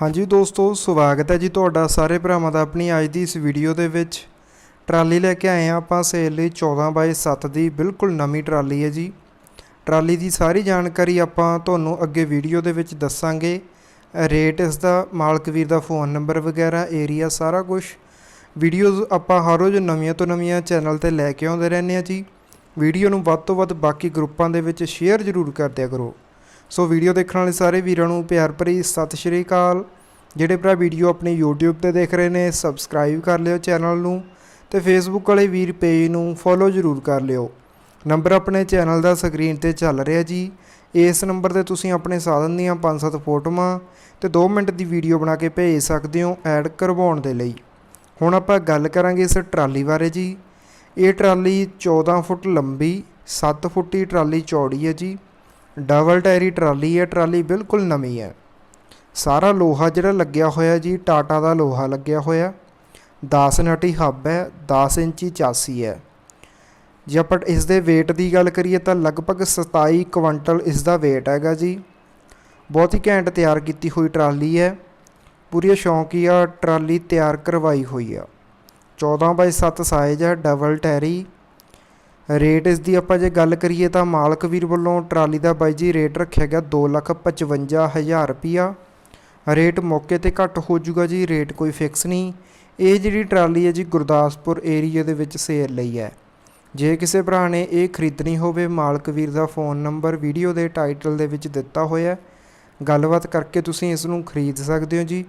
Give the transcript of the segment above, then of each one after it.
ਹਾਂਜੀ ਦੋਸਤੋ, ਸਵਾਗਤ ਹੈ ਜੀ ਤੁਹਾਡਾ ਸਾਰੇ ਭਰਾਵਾਂ ਦਾ ਆਪਣੀ ਅੱਜ ਦੀ ਇਸ ਵੀਡੀਓ ਦੇ ਵਿੱਚ। ਟਰਾਲੀ ਲੈ ਕੇ ਆਏ ਹਾਂ ਆਪਾਂ ਸੇਲ ਲਈ 14 ਬਾਈ 7 ਦੀ ਬਿਲਕੁਲ ਨਵੀਂ ਟਰਾਲੀ ਹੈ ਜੀ। ਟਰਾਲੀ ਦੀ ਸਾਰੀ ਜਾਣਕਾਰੀ ਆਪਾਂ ਤੁਹਾਨੂੰ ਅੱਗੇ ਵੀਡੀਓ ਦੇ ਵਿੱਚ ਦੱਸਾਂਗੇ। ਰੇਟ ਇਸ ਦਾ, ਮਾਲਕ ਵੀਰ ਦਾ ਫੋਨ ਨੰਬਰ ਵਗੈਰਾ ਏਰੀਆ ਸਾਰਾ ਕੁਝ ਵੀਡੀਓਜ਼ ਆਪਾਂ ਹਰ ਰੋਜ਼ ਨਵੀਆਂ ਤੋਂ ਨਵੀਆਂ ਚੈਨਲ ਤੇ ਲੈ ਕੇ ਆਉਂਦੇ ਰਹਿੰਦੇ ਹਾਂ ਜੀ। ਵੀਡੀਓ ਨੂੰ ਵੱਧ ਤੋਂ ਵੱਧ ਬਾਕੀ ਗਰੁੱਪਾਂ ਦੇ ਵਿੱਚ ਸ਼ੇਅਰ ਜ਼ਰੂਰ ਕਰ ਦਿਆ ਕਰੋ। ਸੋ ਵੀਡੀਓ ਦੇਖਣ ਵਾਲੇ ਸਾਰੇ ਵੀਰਾਂ ਨੂੰ ਪਿਆਰ ਭਰੀ ਸਤਿ ਸ਼੍ਰੀ ਅਕਾਲ। ਜਿਹੜੇ ਭਰਾ ਵੀਡੀਓ ਆਪਣੀ YouTube ਤੇ ਦੇਖ ਰਹੇ ਨੇ ਸਬਸਕ੍ਰਾਈਬ ਕਰ ਲਿਓ ਚੈਨਲ ਨੂੰ ਤੇ Facebook ਵਾਲੇ ਵੀਰ ਪੇਜ ਨੂੰ ਫੋਲੋ ਜ਼ਰੂਰ ਕਰ ਲਿਓ। ਨੰਬਰ ਆਪਣੇ ਚੈਨਲ ਦਾ ਸਕਰੀਨ ਤੇ ਚੱਲ ਰਿਹਾ ਜੀ। ਇਸ ਨੰਬਰ ਤੇ ਤੁਸੀਂ ਆਪਣੇ ਸਾਧਨ ਦੀਆਂ 5-7 ਫੋਟੋਆਂ ਤੇ 2 ਮਿੰਟ ਦੀ ਵੀਡੀਓ ਬਣਾ ਕੇ ਭੇਜ ਸਕਦੇ ਹੋ ਐਡ ਕਰਵਾਉਣ ਦੇ ਲਈ। ਹੁਣ ਆਪਾਂ ਗੱਲ ਕਰਾਂਗੇ ਇਸ ਟਰਾਲੀ ਬਾਰੇ ਜੀ। ਇਹ ਟਰਾਲੀ 14 ਫੁੱਟ ਲੰਬੀ 7 ਫੁੱਟ ਦੀ ਟਰਾਲੀ ਚੌੜੀ ਹੈ ਜੀ। ਡਬਲ ਟਾਇਰੀ ਟਰਾਲੀ ਹੈ, ਟਰਾਲੀ ਬਿਲਕੁਲ ਨਵੀਂ ਹੈ। ਸਾਰਾ ਲੋਹਾ ਜਿਹੜਾ ਲੱਗਿਆ ਹੋਇਆ ਜੀ, ਟਾਟਾ ਦਾ ਲੋਹਾ ਲੱਗਿਆ ਹੋਇਆ। 10 ਨਟੀ ਹੱਬ ਹੈ 10 ਇੰਚੀ ਚਾਸੀ ਹੈ। ਜੇ ਆਪਾਂ ਇਸ ਦੇ weight ਦੀ ਗੱਲ ਕਰੀਏ ਤਾਂ ਲਗਭਗ 27 ਕੁਇੰਟਲ ਇਸ ਦਾ weight ਹੈਗਾ ਜੀ। ਬਹੁਤ ਹੀ ਘੈਂਟ ਤਿਆਰ ਕੀਤੀ ਹੋਈ ਟਰਾਲੀ ਹੈ। ਪੂਰੀ ਸ਼ੌਂਕੀਆ ਟਰਾਲੀ ਤਿਆਰ ਕਰਵਾਈ ਹੋਈ ਆ। 14 ਬਾਈ 7 ਸਾਈਜ਼ ਹੈ ਡਬਲ ਟੈਰੀ ਰੇਟ ਇਸ ਦੀ ਆਪਾਂ ਜੇ ਗੱਲ ਕਰੀਏ ਤਾਂ ਮਾਲਕ ਵੀਰ ਵੱਲੋਂ ਟਰਾਲੀ ਦਾ ਬਾਈ ਜੀ ਰੇਟ ਰੱਖਿਆ ਗਿਆ 255000 ਰੁਪਿਆ ਰੇਟ ਮੌਕੇ ਤੇ ਘੱਟ ਹੋ ਜਾਊਗਾ ਜੀ, ਰੇਟ ਕੋਈ ਫਿਕਸ ਨਹੀਂ। ਇਹ ਜਿਹੜੀ ਟਰਾਲੀ ਹੈ ਜੀ ਗੁਰਦਾਸਪੁਰ ਏਰੀਆ ਦੇ ਵਿੱਚ ਸੇਲ ਲਈ ਹੈ। ਜੇ ਕਿਸੇ ਭਰਾ ਨੇ ਇਹ ਖਰੀਦਣੀ ਹੋਵੇ, ਮਾਲਕ ਵੀਰ ਦਾ ਫੋਨ ਨੰਬਰ ਵੀਡੀਓ ਦੇ ਟਾਈਟਲ ਦੇ ਵਿੱਚ ਦਿੱਤਾ ਹੋਇਆ ਗੱਲਬਾਤ ਕਰਕੇ ਤੁਸੀਂ ਇਸ ਨੂੰ ਖਰੀਦ ਸਕਦੇ ਹੋ ਜੀ।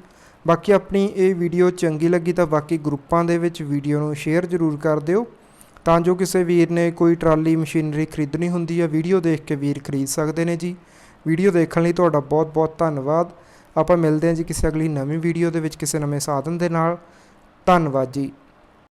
ਬਾਕੀ ਆਪਣੀ ਇਹ ਵੀਡੀਓ ਚੰਗੀ ਲੱਗੀ ਤਾਂ ਬਾਕੀ ਗਰੁੱਪਾਂ ਦੇ ਵਿੱਚ ਵੀਡੀਓ ਨੂੰ ਸ਼ੇਅਰ ਜ਼ਰੂਰ ਕਰ ਦਿਓ। ਤਾਂ ਜੋ ਕਿਸੇ ਵੀਰ ਨੇ ਕੋਈ ਟਰਾਲੀ, ਮਸ਼ੀਨਰੀ ਖਰੀਦਣੀ ਹੁੰਦੀ ਹੈ ਵੀਡੀਓ ਦੇਖ ਕੇ ਵੀਰ ਖਰੀਦ ਸਕਦੇ ਨੇ ਜੀ। ਵੀਡੀਓ ਦੇਖਣ ਲਈ ਤੁਹਾਡਾ ਬਹੁਤ ਬਹੁਤ ਧੰਨਵਾਦ। ਆਪਾਂ ਮਿਲਦੇ ਹਾਂ ਜੀ ਕਿਸੇ ਅਗਲੀ ਨਵੀਂ ਵੀਡੀਓ ਦੇ ਵਿੱਚ ਕਿਸੇ ਨਵੇਂ ਸਾਧਨ ਦੇ ਨਾਲ। ਧੰਨਵਾਦ ਜੀ।